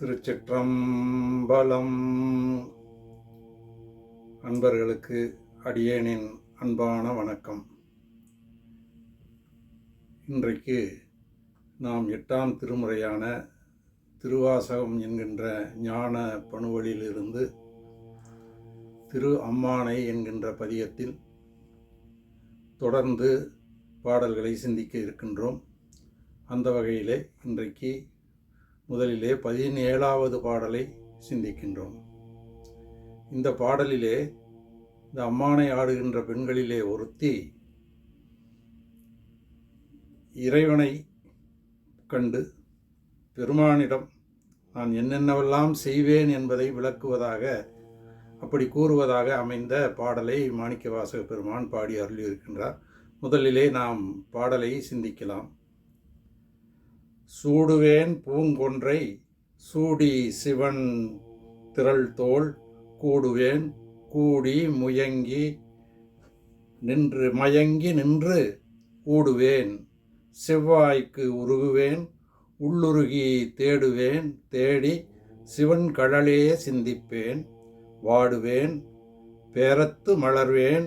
திருச்சிற்றம்பலம். அன்பர்களுக்கு அடியேனின் அன்பான வணக்கம். இன்றைக்கு நாம் எட்டாம் திருமுறையான திருவாசகம் என்கின்ற ஞான பணுவலிலிருந்து திரு அம்மானை என்கின்ற பதியத்தில் தொடர்ந்து பாடல்களை சிந்திக்க இருக்கின்றோம். அந்த வகையிலே இன்றைக்கு முதலிலே பதினேழாவது பாடலை சிந்திக்கின்றோம். இந்த பாடலிலே இந்த அம்மானை ஆடுகின்ற பெண்களிலே ஒருத்தி இறைவனை கண்டு பெருமானிடம் நான் என்னென்னவெல்லாம் செய்வேன் என்பதை விளக்குவதாக அப்படி கூறுவதாக அமைந்த பாடலை மாணிக்கவாசக பெருமான் பாடி அருளியிருக்கின்றார். முதலிலே நாம் பாடலை சிந்திக்கலாம். சூடுவேன் பூங்கொன்றை சூடி சிவன் திரள்தோல் கூடுவேன் கூடி முயங்கி நின்று மயங்கி நின்று ஊடுவேன். செவ்வாய்க்கு உருகுவேன் உள்ளுருகி தேடுவேன் தேடி சிவன் கழலே சிந்திப்பேன். வாடுவேன் பேரத்து மலர்வேன்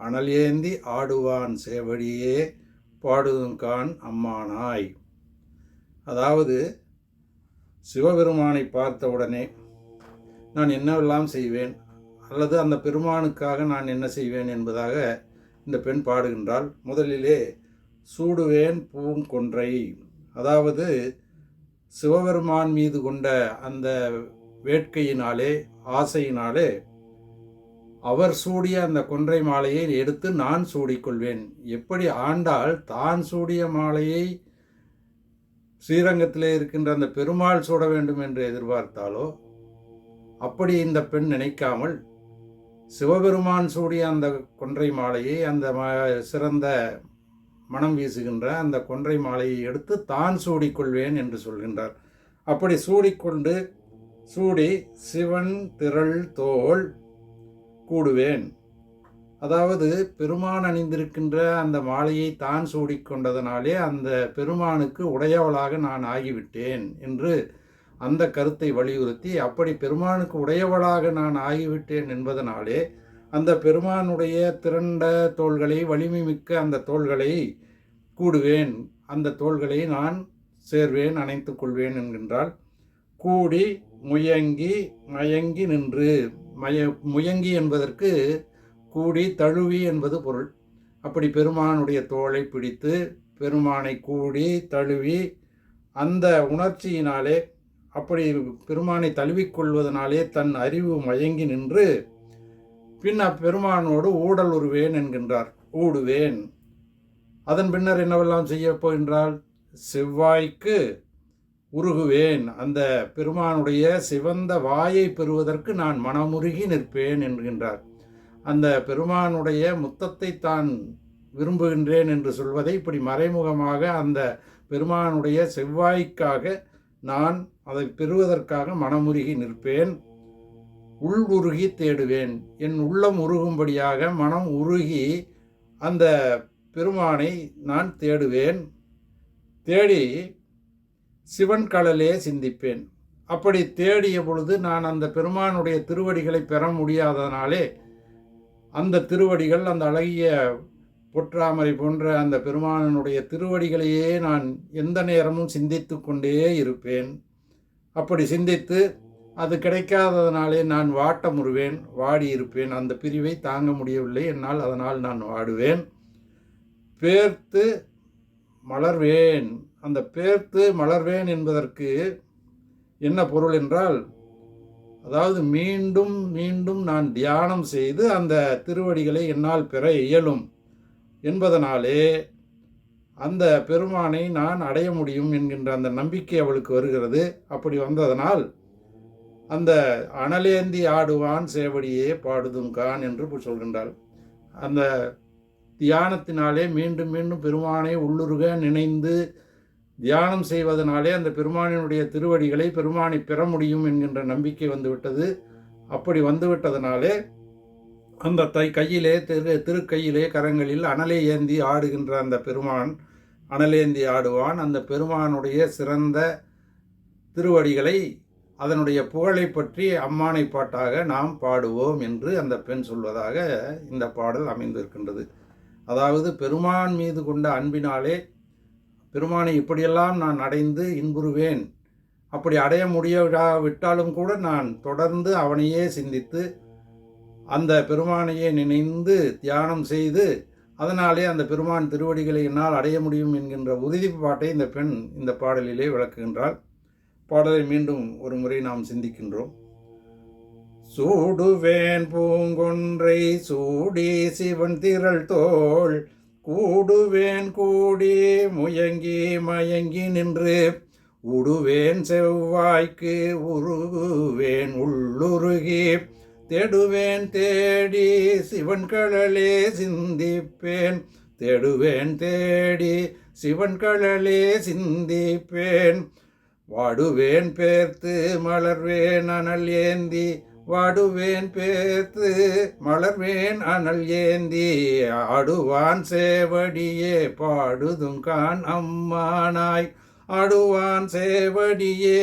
அனலேந்தி ஆடுவான் சேவடியே பாடுதுங்கான் அம்மானாய். அதாவது சிவபெருமானை பார்த்த உடனே நான் என்னவெல்லாம் செய்வேன்? அல்லது அந்த பெருமானுக்காக நான் என்ன செய்வேன் என்பதாக இந்த பெண் பாடுகின்றால் முதலிலே சூடுவேன் பூங்கொன்றை அதாவது சிவபெருமான் மீது கொண்ட அந்த வேட்கையினாலே ஆசையினாலே அவர் சூடிய அந்த கொன்றை மாலையை எடுத்து நான் சூடிக்கொள்வேன். எப்படி ஆண்டால் தான் சூடிய மாலையை ஸ்ரீரங்கத்திலே இருக்கின்ற அந்த பெருமாள் சூட வேண்டும் என்று எதிர்பார்த்தாலோ அப்படி இந்த பெண் நினைக்காமல் சிவபெருமான் சூடிய அந்த கொன்றை மாலையை அந்த ம- சிறந்த மனம் வீசுகின்ற அந்த கொன்றை மாலையை எடுத்து தான் சூடிக்கொள்வேன் என்று சொல்கின்றார். அப்படி சூடிக்கொண்டு சூடி சிவன் திரள் தோல் கூடுவேன். அதாவது பெருமான் அணிந்திருக்கின்ற அந்த மாலையை தான் சூடிக்கொண்டதனாலே அந்த பெருமானுக்கு உடையவளாக நான் ஆகிவிட்டேன் என்று அந்த கருத்தை வலியுறுத்தி அப்படி பெருமானுக்கு உடையவளாக நான் ஆகிவிட்டேன் என்பதனாலே அந்த பெருமானுடைய திரண்ட தோள்களை வலிமை மிக்க அந்த தோள்களை கூடுவேன். அந்த தோள்களை நான் சேர்வேன் அணைத்து கொள்வேன் என்கின்றால் கூடி முயங்கி மயங்கி நின்று. மய முயங்கி என்பதற்கு கூடி தழுவி என்பது பொருள். அப்படி பெருமானுடைய தோளை பிடித்து பெருமானை கூடி தழுவி அந்த உணர்ச்சியினாலே அப்படி பெருமானை தழுவிக்கொள்வதனாலே தன் அறிவு மயங்கி நின்று பின் அப்பெருமானோடு ஊடல் உருவேன் என்கின்றார். ஊடுவேன். அதன் பின்னர் என்னவெல்லாம் செய்யப்போகின்றால் செவ்வாய்க்கு உருகுவேன். அந்த பெருமானுடைய சிவந்த வாயை பெறுவதற்கு நான் மனமுருகி நிற்பேன் என்கின்றார். அந்த பெருமானுடைய முத்தத்தை தான் விரும்புகின்றேன் என்று சொல்வதை இப்படி மறைமுகமாக அந்த பெருமானுடைய செவ்வாய்க்காக நான் அதை பெறுவதற்காக மனமுருகி நிற்பேன். உள் உருகி தேடுவேன். என் உள்ளம் உருகும்படியாக மனம் உருகி அந்த பெருமானை நான் தேடுவேன். தேடி சிவன் கடலே சிந்திப்பேன். அப்படி தேடிய பொழுது நான் அந்த பெருமானுடைய திருவடிகளை பெற முடியாததனாலே அந்த திருவடிகள் அந்த அழகிய பொற்றாமரை போன்ற அந்த பெருமானனுடைய திருவடிகளையே நான் எந்த நேரமும் சிந்தித்து கொண்டே இருப்பேன். அப்படி சிந்தித்து அது கிடைக்காததனாலே நான் வாட்டமுறுவேன் வாடி இருப்பேன். அந்த பிரிவை தாங்க முடியவில்லை. என்னால் அதனால் நான் வாடுவேன். பேர்த்து மலர்வேன். அந்த பேர்த்து மலர்வேன் என்பதற்கு என்ன பொருள் என்றால் அதாவது மீண்டும் மீண்டும் நான் தியானம் செய்து அந்த திருவடிகளை என்னால் பெற இயலும் என்பதனாலே அந்த பெருமானை நான் அடைய முடியும் என்கின்ற அந்த நம்பிக்கை அவளுக்கு வருகிறது. அப்படி வந்ததனால் அந்த அனலேந்தி ஆடுவான் சேவடியே பாடுதுங்கான் என்று சொல்கின்றாள். அந்த தியானத்தினாலே மீண்டும் மீண்டும் பெருமானை உள்ளுருக நினைந்து தியானம் செய்வதனாலே அந்த பெருமானினுடைய திருவடிகளை பெருமானை பெற முடியும் என்கின்ற நம்பிக்கை வந்துவிட்டது. அப்படி வந்துவிட்டதனாலே அந்த தை கையிலே திரு திருக்கையிலே கரங்களில் அனலை ஏந்தி ஆடுகின்ற அந்த பெருமான் அனலேந்தி ஆடுவான். அந்த பெருமானுடைய சிறந்த திருவடிகளை அதனுடைய புகழை பற்றி அம்மானை பாட்டாக நாம் பாடுவோம் என்று அந்த பெண் சொல்வதாக இந்த பாடல் அமைந்திருக்கின்றது. அதாவது பெருமான் மீது கொண்ட அன்பினாலே பெருமானை இப்படியெல்லாம் நான் அடைந்து இன்புறுவேன். அப்படி அடைய முடியாவிட்டாலும் கூட நான் தொடர்ந்து அவனையே சிந்தித்து அந்த பெருமானையே நினைந்து தியானம் செய்து அதனாலே அந்த பெருமான் திருவடிகளை என்னால் அடைய முடியும் என்கின்ற உறுதிப்பாட்டை இந்த பெண் இந்த பாடலிலே விளக்குகின்றாள். பாடலை மீண்டும் ஒரு முறை நாம் சிந்திக்கின்றோம். சூடுவேன் பூங்கொன்றை சூடி சிவன் திரள் தோள் ஊடுவேன் கூடி முயங்கி மயங்கி நின்று உடுவேன் செவ்வாய்க்கு உருகுவேன் உள்ளுருகி தேடுவேன் தேடி சிவன் கடலே சிந்திப்பேன் தேடுவேன் தேடி சிவன் கடலே சிந்திப்பேன். வாடுவேன் பேர்த்து மலர்வேன் அனல் ஏந்தி வாடுவேன் பேத்து மலர்வேன் அனல் ஏந்தி ஆடுவான் சேவடியே பாடுதுங்கான் அம்மானாய். ஆடுவான் சேவடியே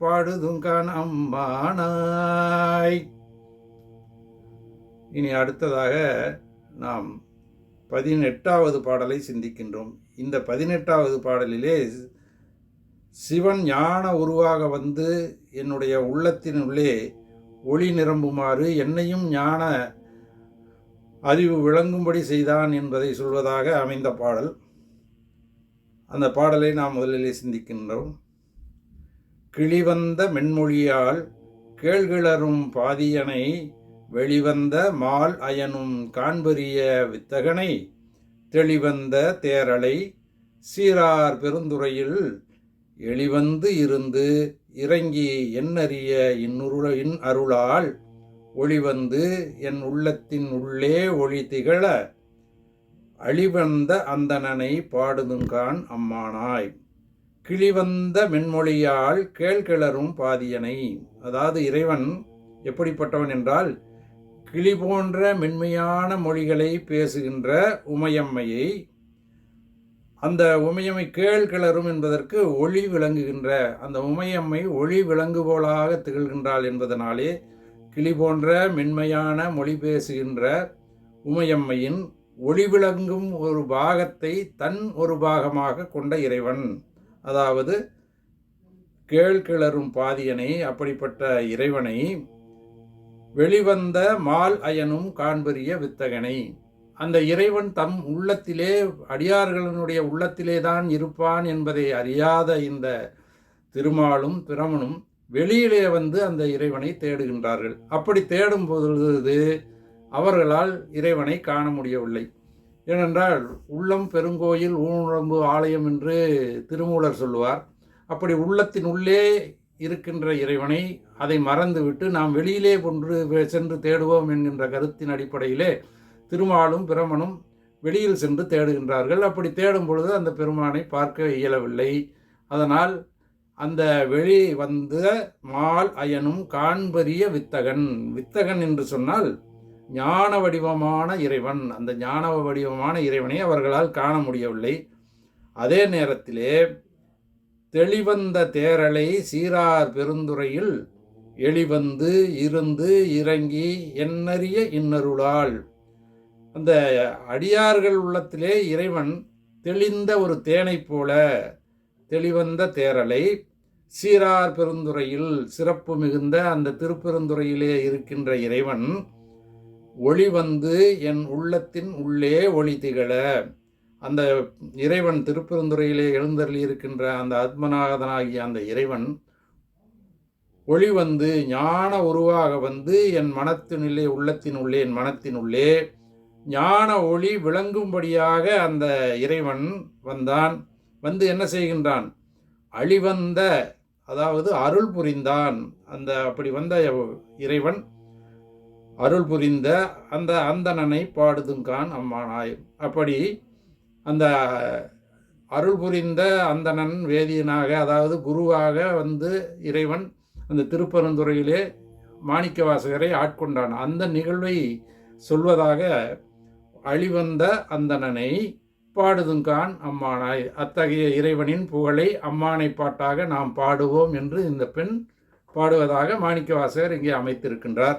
பாடுதுங்கான் அம்மானாய். இனி அடுத்ததாக நாம் பதினெட்டாவது பாடலை சிந்திக்கின்றோம். இந்த பதினெட்டாவது பாடலிலே சிவன் ஞான உருவாக வந்து என்னுடைய உள்ளத்தினுள்ளே ஒளி நிரம்புமாறு என்னையும் ஞான அறிவு விளங்கும்படி செய்தான் என்பதை சொல்வதாக அமைந்த பாடல். அந்த பாடலை நாம் முதலிலே சிந்திக்கின்றோம். கிளிவந்த மென்மொழியால் கேள்கிளரும் பாதியனை வெளிவந்த மால் அயனும் காண்பரிய வித்தகனை தெளிவந்த தேரலை சீரார் பெருந்துறையில் எளிவந்து இருந்து இறங்கி என்னறிய இன்னுருள இன் அருளால் ஒளிவந்து என் உள்ளத்தின் உள்ளே ஒளி திகழ அழிவந்த அந்தனனை பாடுதுங்கான் அம்மானாய். கிழிவந்த மென்மொழியால் கேள்கிளரும் பாதியனை. அதாவது இறைவன் எப்படிப்பட்டவன் என்றால் கிளி போன்ற மென்மையான மொழிகளை பேசுகின்ற உமையம்மையை அந்த உமையம்மை கேள் கிளறும் என்பதற்கு ஒளி விளங்குகின்ற அந்த உமையம்மை ஒளி விளங்குபோலாக திகழ்கின்றாள் என்பதனாலே கிளி போன்ற மென்மையான மொழி பேசுகின்ற உமையம்மையின் ஒளி விளங்கும் ஒரு பாகத்தை தன் ஒரு பாகமாக கொண்ட இறைவன். அதாவது கேள் கிளறும் பாதியனை அப்படிப்பட்ட இறைவனை வெளிவந்த மால் அயனும் காண்பரிய வித்தகனை. அந்த இறைவன் தம் உள்ளத்திலே அடியார்களினுடைய உள்ளத்திலே தான் இருப்பான் என்பதை அறியாத இந்த திருமாலும் பிரமனும் வெளியிலே வந்து அந்த இறைவனை தேடுகின்றார்கள். அப்படி தேடும் பொழுது அவர்களால் இறைவனை காண முடியவில்லை. ஏனென்றால் உள்ளம் பெருங்கோயில் ஊனுடம்பு ஆலயம் என்று திருமூலர் சொல்லுவார். அப்படி உள்ளத்தின் உள்ளே இருக்கின்ற இறைவனை அதை மறந்துவிட்டு நாம் வெளியிலே கொன்று சென்று தேடுவோம் என்கின்ற கருத்தின் அடிப்படையிலே திருமாலும் பிரமனும் வெளியில் சென்று தேடுகின்றார்கள். அப்படி தேடும் பொழுது அந்த பெருமானை பார்க்க இயலவில்லை. அதனால் அந்த வெளி வந்த மால் அயனும் காண்பரிய வித்தகன். வித்தகன் என்று சொன்னால் ஞான வடிவமான இறைவன். அந்த ஞான வடிவமான இறைவனை அவர்களால் காண முடியவில்லை. அதே நேரத்திலே தெளிவந்த தேரலை சீரார் பெருந்துறையில் எளிவந்து இருந்து இறங்கி எண்ணறிய இன்னருளால் அந்த அடியார்கள் உள்ளத்திலே இறைவன் தெளிந்த ஒரு தேனைப் போல தெளிவந்த தேரலை சீரார் பெருந்துறையில் சிறப்பு மிகுந்த அந்த திருப்பெருந்துறையிலே இருக்கின்ற இறைவன் ஒளி வந்து என் உள்ளத்தின் உள்ளே ஒளி திகழ. அந்த இறைவன் திருப்பெருந்துறையிலே எழுந்தருளி இருக்கின்ற அந்த ஆத்மநாதனாகிய அந்த இறைவன் ஒளி வந்து ஞான உருவாக வந்து என் மனத்தினுள்ளே உள்ளத்தின் உள்ளே என் மனத்தின் உள்ளே ஞான ஒளி விளங்கும்படியாக அந்த இறைவன் வந்தான். வந்து என்ன செய்கின்றான்? அழிவந்த அதாவது அருள் புரிந்தான். அந்த அப்படி வந்த இறைவன் அருள் புரிந்த அந்த அந்தணனை பாடுதுங்கான் அம்மானாய். அப்படி அந்த அருள் புரிந்த அந்தணன் வேதியனாக அதாவது குருவாக வந்து இறைவன் அந்த திருப்பரந்துறையிலே மாணிக்க வாசகரை ஆட்கொண்டான். அந்த நிகழ்வை சொல்வதாக அழிவந்த அந்தணனை பாடுதுங்கான் அம்மானாய். அத்தகைய இறைவனின் புகழை அம்மானை பாட்டாக நாம் பாடுவோம் என்று இந்த பெண் பாடுவதாக மாணிக்கவாசகர் இங்கே அமைத்திருக்கின்றார்.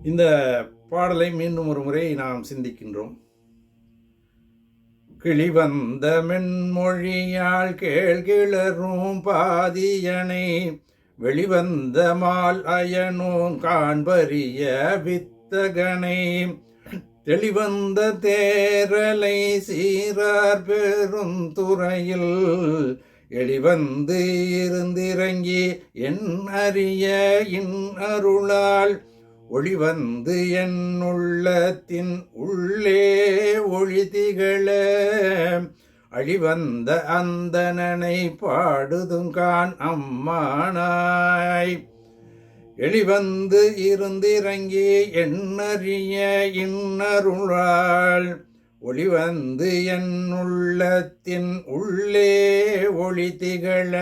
இந்த பாடலை மீண்டும் ஒரு முறை நாம் சிந்திக்கின்றோம். கிளிவந்த மென்மொழியால் கேள்கிளரும் பாதியனை வெளிவந்த மால் அயனோம் காண்பறிய வித்தகனை தெளிவந்த தேரலை சீரார் பெருந்துறையில் எளிவந்து இருந்திறங்கி என் அறிய இன் அருளால் ஒளிவந்து என் உள்ளத்தின் உள்ளே ஒளி திகழ அழிவந்த அந்தனனை பாடுதுங்கான் அம்மானாய். எளிவந்து இருந்திறங்கி எண்ணறிய இன்னருளால் ஒளிவந்து என் உள்ளத்தின் உள்ளே ஒளி திகழ.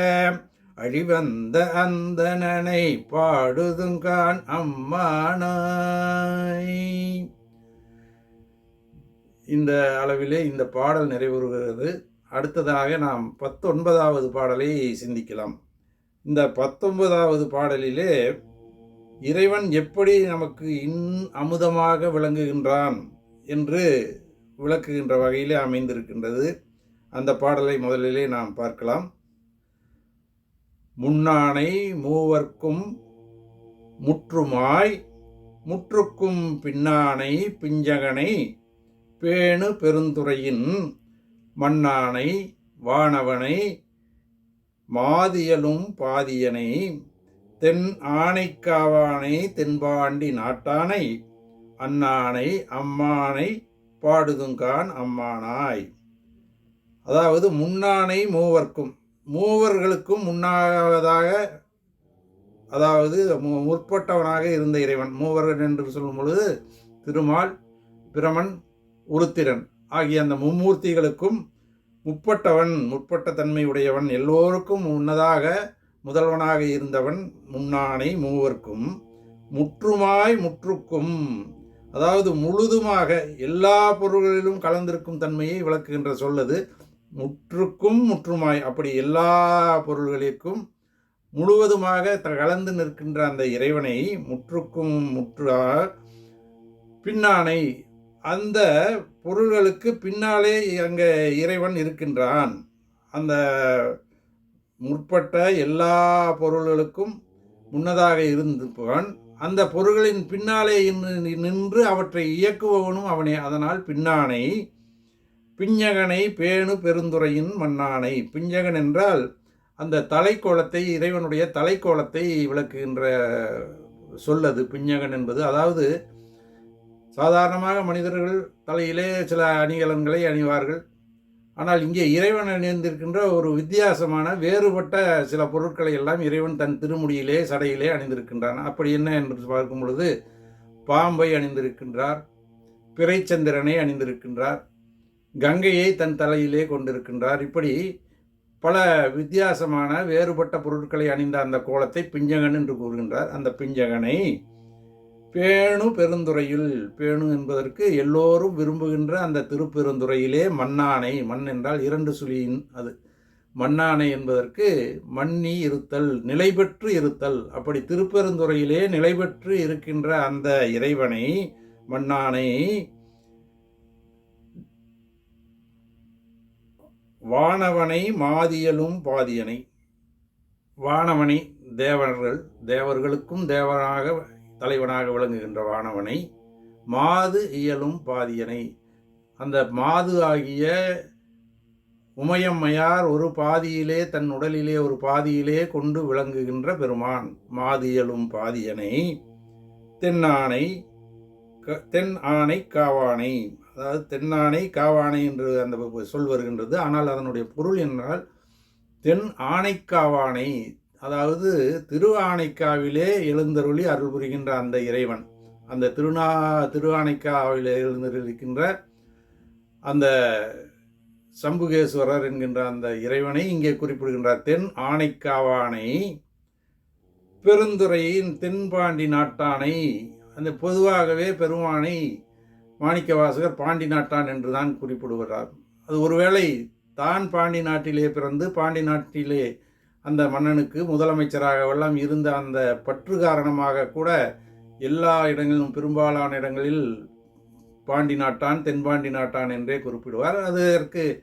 அழிவந்த அந்தனனை பாடுதுங்கான் அம்மானாய். இந்த அளவிலே இந்த பாடல் நிறைவுறுகிறது. அடுத்ததாக நாம் பத்தொன்பதாவது பாடலை சிந்திக்கலாம். இந்த பத்தொன்பதாவது பாடலிலே இறைவன் எப்படி நமக்கு இன் அமுதமாக விளங்குகின்றான் என்று விளக்குகின்ற வகையிலே அமைந்திருக்கின்றது. அந்த பாடலை முதலிலே நாம் பார்க்கலாம். முன்னானை மூவர்க்கும் முற்றுமாய் முற்றுக்கும் பின்னானை பிஞ்சகனை பேணு பெருந்துறையின் மண்ணானை வானவனை மாதியலும் பாதியனை தென் ஆனைக்காவானை தென்பாண்டி நாட்டானை அண்ணானை அம்மானை பாடுதுங்கான் அம்மானாய். அதாவது முன்னானை மூவர்க்கும் மூவர்களுக்கும் முன்னாவதாக அதாவது மு- முற்பட்டவனாக இருந்த இறைவன் மூவர்கள் என்று சொல்லும் பொழுது திருமால் பிரமன் உருத்திரன் ஆகிய அந்த மும்மூர்த்திகளுக்கும் முற்பட்டவன் முற்பட்ட தன்மை உடையவன் எல்லோருக்கும் முன்னதாக முதல்வனாக இருந்தவன் முன்னானை மூவர்க்கும் முற்றுமாய் முற்றுக்கும் அதாவது முழுதுமாக எல்லா பொருள்களிலும் கலந்திருக்கும் தன்மையை விளக்குகின்ற சொல்லது முற்றுக்கும் முற்றுமாய் அப்படி எல்லா பொருள்களிற்கும் முழுவதுமாக த- கலந்து நிற்கின்ற அந்த இறைவனை முற்றுக்கும் முற்றா பின்னானை அந்த பொருள்களுக்கு பின்னாலே அங்கே இறைவன் இருக்கின்றான். அந்த முற்பட்ட எல்லா பொருள்களுக்கும் முன்னதாக இருந்திருப்பவன் அந்த பொருள்களின் பின்னாலே இன்னு- நின்று அவற்றை இயக்குபவனும் அவனை. அதனால் பின்னானை பிஞ்சகனை பேணு பெருந்துறையின் மன்னானை பிஞ்சகன் என்றால் அந்த தலைக்கோலத்தை இறைவனுடைய தலைக்கோலத்தை விளக்குகின்ற சொல்லது பிஞ்சகன் என்பது. அதாவது சாதாரணமாக மனிதர்கள் தலையிலே சில அணிகலன்களை அணிவார்கள். ஆனால் இங்கே இறைவன் அணிந்திருக்கின்ற ஒரு வித்தியாசமான வேறுபட்ட சில பொருட்களை எல்லாம் இறைவன் தன் திருமுடியிலே சடையிலே அணிந்திருக்கின்றான். அப்படி என்ன என்று பார்க்கும் பொழுது பாம்பை அணிந்திருக்கின்றார் பிறைச்சந்திரனை அணிந்திருக்கின்றார் கங்கையை தன் தலையிலே கொண்டிருக்கின்றார். இப்படி பல வித்தியாசமான வேறுபட்ட பொருட்களை அணிந்த அந்த கோலத்தை பிஞ்சகன் என்று கூறுகின்றார். அந்த பிஞ்சகனை பேணு பெருந்துறையில். பேணு என்பதற்கு எல்லோரும் விரும்புகின்ற அந்த திருப்பெருந்துறையிலே மண்ணானை. மண் என்றால் இரண்டு சுழியின் அது. மண்ணானை என்பதற்கு மண்ணி இருத்தல் நிலை பெற்று இருத்தல். அப்படி திருப்பெருந்துறையிலே நிலை பெற்று இருக்கின்ற அந்த இறைவனை மண்ணானை வானவனை மாதியலும் பாதியனை. வானவனை தேவர்கள் தேவர்களுக்கும் தேவனாக தலைவனாக விளங்குகின்ற வானவனை மாது இயலும் பாதியனை. அந்த மாது ஆகிய உமையம்மையார் ஒரு பாதியிலே தன் உடலிலே ஒரு பாதியிலே கொண்டு விளங்குகின்ற பெருமான். மாதியலும் பாதியனை தென்னானை க- தென் ஆணை காவானை அதாவது தென்னானை காவானை என்று அந்த சொல் வருகின்றது. ஆனால் அதனுடைய பொருள் என்றால் தென் ஆணைக்காவானை அதாவது திரு ஆணைக்காவிலே எழுந்தருளி அருள் புரிகின்ற அந்த இறைவன். அந்த திருநா திருவானைக்காவிலே எழுந்தருளிக்கின்ற அந்த சம்புகேஸ்வரர் என்கின்ற அந்த இறைவனை இங்கே குறிப்பிடுகின்றார். தென் ஆணைக்காவானை பெருந்துறையின் தென்பாண்டி நாட்டானை அந்த பொதுவாகவே பெருமானை மாணிக்கவாசகர் பாண்டி நாட்டான் என்று தான் குறிப்பிடுகிறார். அது ஒருவேளை தான் பாண்டி நாட்டிலே பிறந்து பாண்டி நாட்டிலே அந்த மன்னனுக்கு முதலமைச்சராகவெல்லாம் இருந்த அந்த பற்று காரணமாக கூட எல்லா இடங்களிலும் பெரும்பாலான இடங்களில் பாண்டி நாட்டான் தென்பாண்டி நாட்டான் என்றே குறிப்பிடுவார். அதற்கு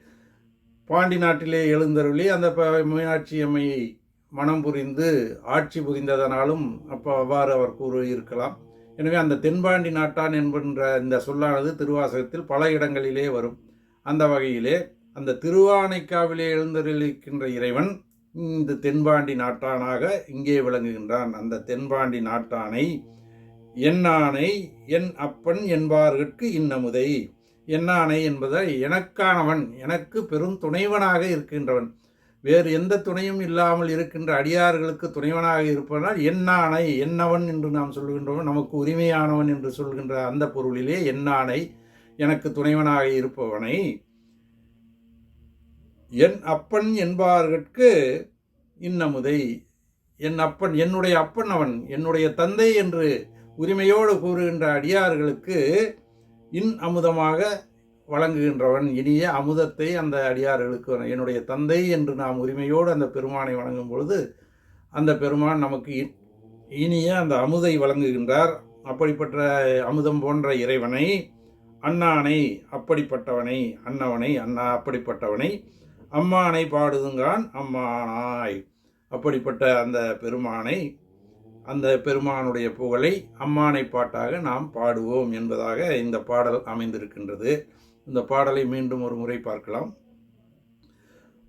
பாண்டி நாட்டிலே எழுந்தருளி அந்த ப- மீனாட்சி அம்மையை மனம் புரிந்து ஆட்சி புரிந்ததனாலும் அப்போ அவ்வாறு அவர் கூறியிருக்கலாம். எனவே அந்த தென்பாண்டி நாட்டான் என்கின்ற இந்த சொல்லானது திருவாசகத்தில் பல இடங்களிலே வரும். அந்த வகையிலே அந்த திருவானைக்காவிலே எழுந்தருளிக்கின்ற இறைவன் இந்த தென்பாண்டி நாட்டானாக இங்கே விளங்குகின்றான். அந்த தென்பாண்டி நாட்டானை என்னானை என் அப்பன் என்பார்கட்கு இன்னமுதை. என்னானை என்பதை எனக்கானவன் எனக்கு பெரும் துணைவனாக இருக்கின்றவன். வேறு எந்த துணையும் இல்லாமல் இருக்கின்ற அடியார்களுக்கு துணைவனாக இருப்பதனால் என்னானை என்னவன் என்று நாம் சொல்கின்றவன் நமக்கு உரிமையானவன் என்று சொல்கின்ற அந்த பொருளிலே என்னானை எனக்கு துணைவனாக இருப்பவனை என் அப்பன் என்பார்கட்கு இன்னமுதை. என் அப்பன் என்னுடைய அப்பன் அவன் என்னுடைய தந்தை என்று உரிமையோடு கூறுகின்ற அடியார்களுக்கு இன் அமுதமாக வழங்குகின்றவன். இனிய அமுதத்தை அந்த அடியார்களுக்கு என்னுடைய தந்தை என்று நாம் உரிமையோடு அந்த பெருமானை வணங்கும் பொழுது அந்த பெருமான் நமக்கு இனிய அந்த அமுதை வழங்குகின்றார். அப்படிப்பட்ட அமுதம் போன்ற இறைவனை அண்ணானை அப்படிப்பட்டவனை அன்னவனை அண்ணா அப்படிப்பட்டவனை அம்மானை பாடுதுங்கான் அம்மானாய். அப்படிப்பட்ட அந்த பெருமானை அந்த பெருமானுடைய புகழை அம்மானை பாட்டாக நாம் பாடுவோம் என்பதாக இந்த பாடல் அமைந்திருக்கின்றது. இந்த பாடலை மீண்டும் ஒரு முறை பார்க்கலாம்.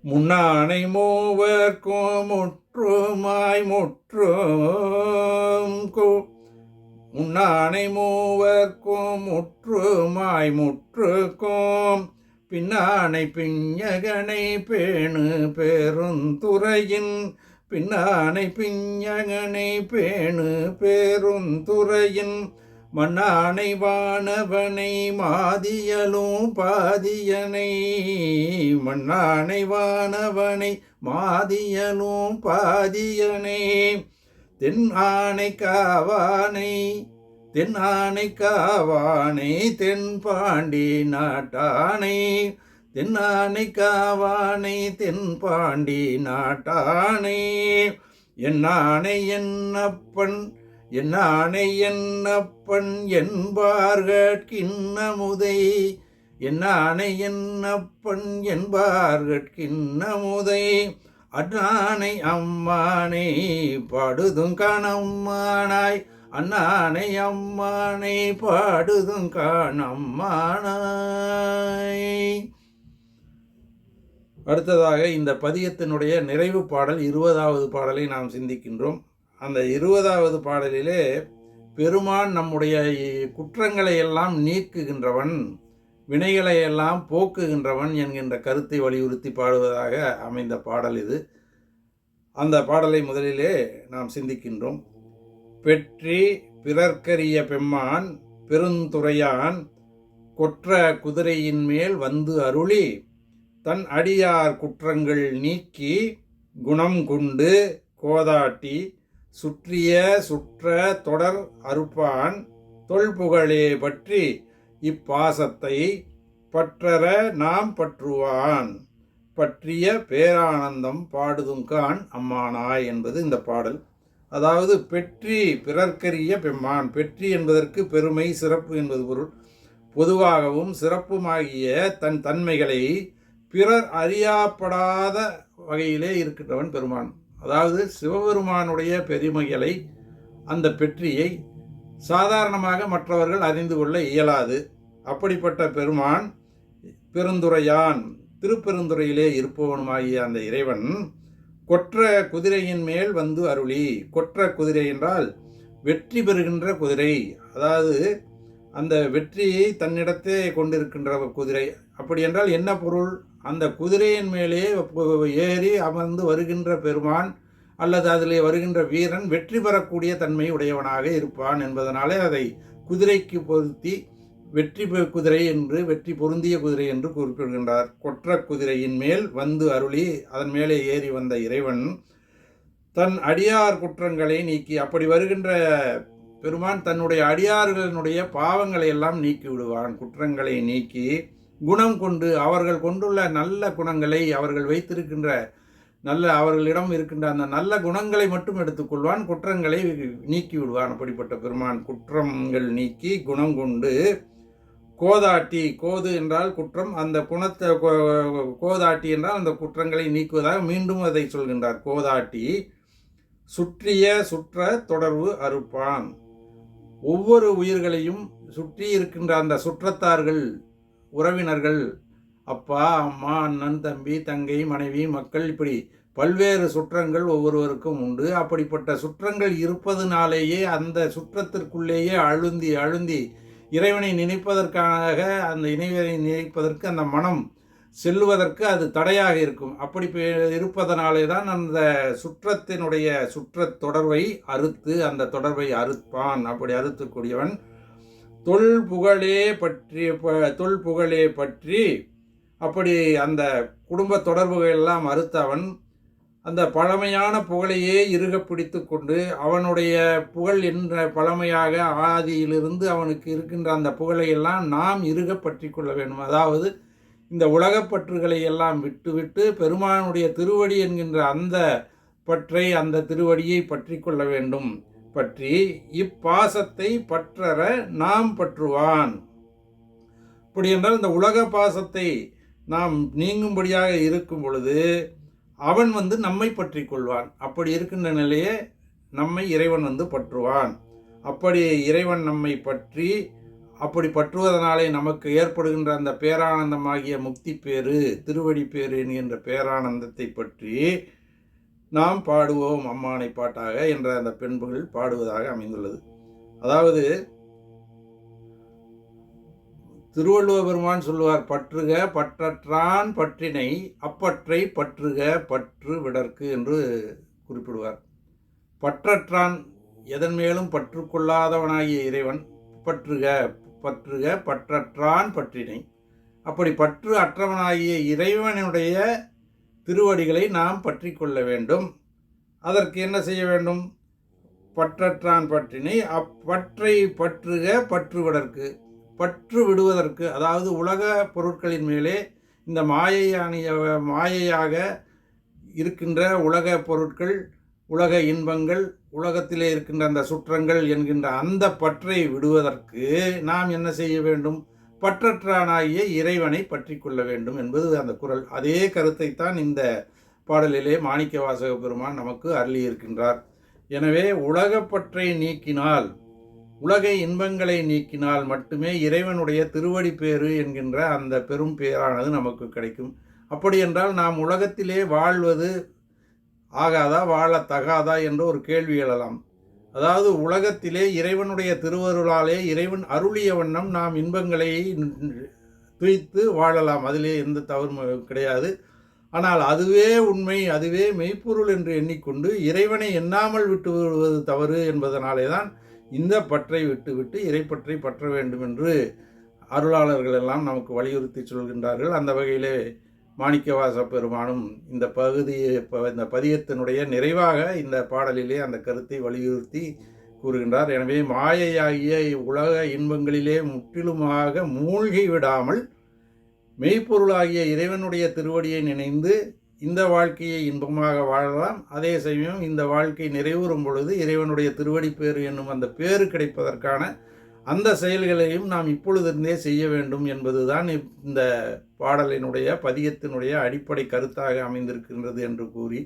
முன்னானை மூவர்க்கும் முற்றுமாய் முற்றும் முன்னானை மூவர்க்கும் முற்றுமாய் முற்றுக்கும். பின்னானை பிஞகனை பேணு பெருந்துறையின் பின்னானை பிஞகனை பேணு பெருந்துறையின் மண்ணானை வானவனை மாதியலும் பாதியனை மண்ணானை வானவனை மாதியலும் பாதியனை தென் ஆனை காவானை தென் ஆனை காவானை தென் பாண்டி நாட்டானை. தென் ஆனை காவானை தென் பாண்டி நாட்டானை. என் ஆணை என்னப்பன் என் ஆணை என்னப்பன் என்பார்கட்கின்னமுதை என் ஆணை என்னப்பன் என்பார்கட்கின்னமுதை அண்ணானை அம்மானை படுதும் கணம்மானாய் அண்ணானை அம்மானை பாடுதும் காணம்மானாய் அடுத்ததாக இந்த பதியத்தினுடைய நிறைவு பாடல் இருபதாவது பாடலை நாம் சிந்திக்கின்றோம். அந்த இருபதாவது பாடலிலே பெருமான் நம்முடைய குற்றங்களை எல்லாம் நீக்குகின்றவன் வினைகளை எல்லாம் போக்குகின்றவன் என்கின்ற கருத்தை வலியுறுத்தி பாடுவதாக அமைந்த பாடல் இது. அந்த பாடலை முதலிலே நாம் சிந்திக்கின்றோம். பெற்றி பிறர்க்கரிய பெம்மான் பெருந்துறையான் கொற்ற குதிரையின் மேல் வந்து அருளி தன் அடியார் குற்றங்கள் நீக்கி குணம் கொண்டு கோதாட்டி சுற்றிய சுற்ற தொடர் அறுப்பான் தொல்புகழே பற்றி இப்பாசத்தை பற்றற நாம் பற்றுவான். பற்றிய பேரானந்தம் பாடுதுங்கான் அம்மானாய் என்பது இந்த பாடல். அதாவது பெற்றி பிறர்க்கரிய பெம்மான். பெற்றி என்பதற்கு பெருமை சிறப்பு என்பது பொருள். பொதுவாகவும் சிறப்புமாகிய தன் தன்மைகளை பிறர் அறியாப்படாத வகையிலே இருக்கின்றவன் பெருமான். அதாவது சிவபெருமானுடைய பெருமைகளை அந்த பெற்றியை சாதாரணமாக மற்றவர்கள் அறிந்து கொள்ள இயலாது. அப்படிப்பட்ட பெருமான் பெருந்துரையான் திருப்பெருந்துறையிலே இருப்பவனுமாகிய அந்த இறைவன் கொற்ற குதிரையின் மேல் வந்து அருளி. கொற்ற குதிரை என்றால் வெற்றி பெறுகின்ற குதிரை. அதாவது அந்த வெற்றியை தன்னிடத்தே கொண்டிருக்கின்ற குதிரை. அப்படி என்றால் என்ன பொருள்? அந்த குதிரையின் மேலே ஏறி அமர்ந்து வருகின்ற பெருமான் அல்லது அதிலே வருகின்ற வீரன் வெற்றி பெறக்கூடிய தன்மை உடையவனாக இருப்பான் என்பதனாலே அதை குதிரைக்கு பொருத்தி வெற்றி பெ- குதிரை என்று வெற்றி பொருந்திய குதிரை என்று குறிப்பிடுகின்றார். கொற்ற குதிரையின் மேல் வந்து அருளி அதன் மேலே ஏறி வந்த இறைவன் தன் அடியார் குற்றங்களை நீக்கி அப்படி வருகின்ற பெருமான் தன்னுடைய அடியார்களினுடைய பாவங்களை எல்லாம் நீக்கி விடுவான். குற்றங்களை நீக்கி குணம் கொண்டு அவர்கள் கொண்டுள்ள நல்ல குணங்களை அவர்கள் வைத்திருக்கின்ற நல்ல அவர்களிடம் இருக்கின்ற அந்த நல்ல குணங்களை மட்டும் எடுத்துக்கொள்வான். குற்றங்களை நீக்கி விடுவான். அப்படிப்பட்ட பெருமான் குற்றங்கள் நீக்கி குணம் கொண்டு கோதாட்டி கோது என்றால் குற்றம். அந்த குணத்தை கோ- கோதாட்டி என்றால் அந்த குற்றங்களை நீக்குவதாக மீண்டும் அதை சொல்கின்றார். கோதாட்டி சுற்றிய சுற்ற தொடர்பு அறுப்பான். ஒவ்வொரு உயிர்களையும் சுற்றி இருக்கின்ற அந்த சுற்றத்தார்கள் உறவினர்கள் அப்பா அம்மா அண்ணன் தம்பி தங்கை மனைவி மக்கள் இப்படி பல்வேறு சுற்றங்கள் ஒவ்வொருவருக்கும் உண்டு. அப்படிப்பட்ட சுற்றங்கள் இருப்பதனாலேயே அந்த சுற்றத்திற்குள்ளேயே அழுந்தி அழுந்தி இறைவனை நினைப்பதற்காக அந்த இணைவனை நினைப்பதற்கு அந்த மனம் செல்லுவதற்கு அது தடையாக இருக்கும். அப்படி பே- இருப்பதனாலே தான் அந்த சுற்றத்தினுடைய சுற்றத் தொடர்பை அறுத்து அந்த தொடர்பை அறுப்பான். அப்படி அறுத்துக்கூடியவன் தொல் புகழே பற்றி ப- தொல் புகழே பற்றி அப்படி அந்த குடும்ப தொடர்புகள் எல்லாம் அறுத்தவன் அந்த பழமையான புகழையே இறுக பிடித்து கொண்டு அவனுடைய புகழ் என்ற பழமையாக ஆதியிலிருந்து அவனுக்கு இருக்கின்ற அந்த புகழையெல்லாம் நாம் இருக பற்றி கொள்ள வேண்டும். அதாவது இந்த உலகப் பற்றுகளை எல்லாம் விட்டுவிட்டு பெருமானுடைய திருவடி என்கின்ற அந்த பற்றை அந்த திருவடியை பற்றி கொள்ள வேண்டும். பற்றி இப்பாசத்தை பற்றற நாம் பற்றுவான். இப்படி என்றால் இந்த உலக பாசத்தை நாம் நீங்கும்படியாக இருக்கும் பொழுது அவன் வந்து நம்மை பற்றி கொள்வான். அப்படி இருக்கின்ற நிலையே நம்மை இறைவன் வந்து பற்றுவான். அப்படி இறைவன் நம்மை பற்றி அப்படி பற்றுவதனாலே நமக்கு ஏற்படுகின்ற அந்த பேரானந்தமாகிய முக்தி பேரு திருவடி பேரு என்கின்ற பேரானந்தத்தை பற்றி நாம் பாடுவோம். அம்மானை பாட்டாக என்ற அந்த பெண்புகள் பாடுவதாக அமைந்துள்ளது. அதாவது திருவள்ளுவ பெருமான் சொல்லுவார் பற்றுக பற்றற்றான் பற்றினை அப்பற்றை பற்றுக பற்று விடற்கு என்று குறிப்பிடுவார். பற்றற்றான் எதன் மேலும் பற்றுக்கொள்ளாதவனாகிய இறைவன் பற்றுக பற்றுக பற்றற்றான் பற்றினை அப்படி பற்று அற்றவனாகிய இறைவனுடைய திருவடிகளை நாம் பற்றி கொள்ள வேண்டும். அதற்கு என்ன செய்ய வேண்டும்? பற்றற்றான் பற்றினை அப்பற்றை பற்றுக பற்றுவதற்கு பற்று விடுவதற்கு அதாவது உலக பொருட்களின் மேலே இந்த மாயையானிய மாயையாக இருக்கின்ற உலக பொருட்கள் உலக இன்பங்கள் உலகத்திலே இருக்கின்ற அந்த சுற்றங்கள் என்கின்ற அந்த பற்றை விடுவதற்கு நாம் என்ன செய்ய வேண்டும்? பற்றற்றானாகிய இறைவனை பற்றி கொள்ள வேண்டும் என்பது அந்த குரல். அதே கருத்தை தான் இந்த பாடலிலே மாணிக்க வாசக பெருமான் நமக்கு அருளியிருக்கின்றார். எனவே உலகப்பற்றை நீக்கினால் உலக இன்பங்களை நீக்கினால் மட்டுமே இறைவனுடைய திருவடி பேறு என்கின்ற அந்த பெரும் பேரானது நமக்கு கிடைக்கும். அப்படி என்றால் நாம் உலகத்திலே வாழ்வது ஆகாதா வாழத்தகாதா என்ற ஒரு கேள்வி எழலாம். அதாவது உலகத்திலே இறைவனுடைய திருவருளாலே இறைவன் அருளிய வண்ணம் நாம் இன்பங்களை துய்த்து வாழலாம். அதிலே எந்த தவறு கிடையாது. ஆனால் அதுவே உண்மை அதுவே மெய்ப்பொருள் என்று எண்ணிக்கொண்டு இறைவனை எண்ணாமல் விட்டு விடுவது தவறு என்பதனாலே தான் இந்த பற்றை விட்டுவிட்டு இறைப்பற்றை பற்ற வேண்டும் என்று அருளாளர்கள் எல்லாம் நமக்கு வலியுறுத்தி சொல்கின்றார்கள். அந்த வகையிலே மாணிக்கவாச பெருமானும் இந்த பகுதியை ப- இந்த பதியத்தினுடைய நிறைவாக இந்த பாடலிலே அந்த கருத்தை வலியுறுத்தி கூறுகின்றார். எனவே மாயையாகிய உலக இன்பங்களிலே முற்றிலுமாக மூழ்கி விடாமல் மெய்ப்பொருளாகிய இறைவனுடைய திருவடியை நினைந்து இந்த வாழ்க்கையை இன்பமாக வாழலாம். அதே சமயம் இந்த வாழ்க்கை நிறைவுறும் பொழுது இறைவனுடைய திருவடி பேறு என்னும் அந்த பேறு கிடைப்பதற்கான அந்த செயல்களையும் நாம் இப்பொழுதிருந்தே செய்ய வேண்டும் என்பதுதான் இந்த பாடலினுடைய பதிகத்தினுடைய அடிப்படை கருத்தாக அமைந்திருக்கின்றது என்று கூறி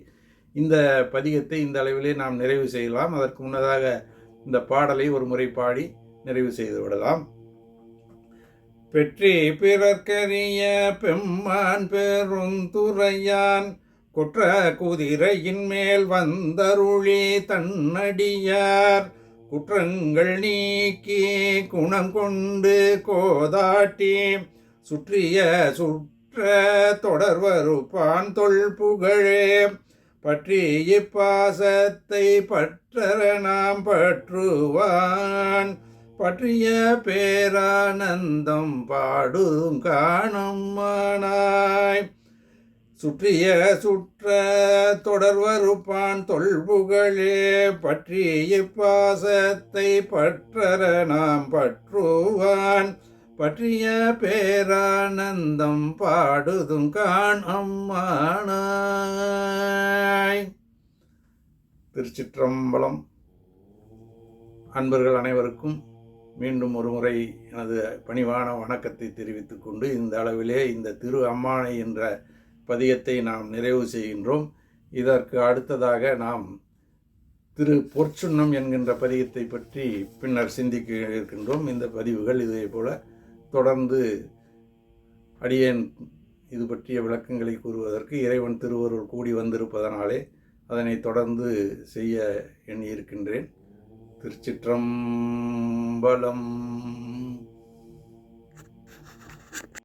இந்த பதிகத்தை இந்த அளவிலே நாம் நிறைவு செய்யலாம். அதற்கு முன்னதாக இந்த பாடலை ஒரு முறை பாடி நிறைவு செய்து விடலாம். பெற்றி பிறர்க்கரிய பெம்மான் பெருந்துரையான் குற்ற குதிரையின் மேல் வந்தருளி தன்னடியார். குற்றங்கள் நீக்கி குணம் கொண்டு கோதாட்டி சுற்றிய சுற்ற தொடர்வருப்பான் தொல் புகழே. பற்றி இப்பாசத்தை பற்றற நாம் பற்றுவான் பற்றிய பேரானந்தம் பாடும் காணும் மானாய். சுற்றிய சுற்ற தொடர்வருப்பான் தொல்புகழே பற்றி இப்பாசத்தை பற்றர நாம் பற்றுவான். பற்றிய பேரானந்தம் பாடுதும் காண் அம்மானாய் திருச்சிற்றம்பலம். அன்பர்கள் அனைவருக்கும் மீண்டும் ஒரு முறை எனது பணிவான வணக்கத்தை தெரிவித்துக் கொண்டு இந்த அளவிலே இந்த திரு அம்மானை என்ற பதியத்தை நாம் நிறைவு செய்கின்றோம். இதற்கு அடுத்ததாக நாம் திரு பொற்சுன்னம் என்கின்ற பதியத்தை பற்றி பின்னர் சிந்திக்க இருக்கின்றோம். இந்த பதிவுகள் இதே போல தொடர்ந்து அடியேன் இது பற்றிய விளக்கங்களை கூறுவதற்கு இறைவன் திருவருள் கூடி வந்திருப்பதனாலே அதனை தொடர்ந்து செய்ய எண்ணியிருக்கின்றேன். திருச்சிற்றம்பலம்.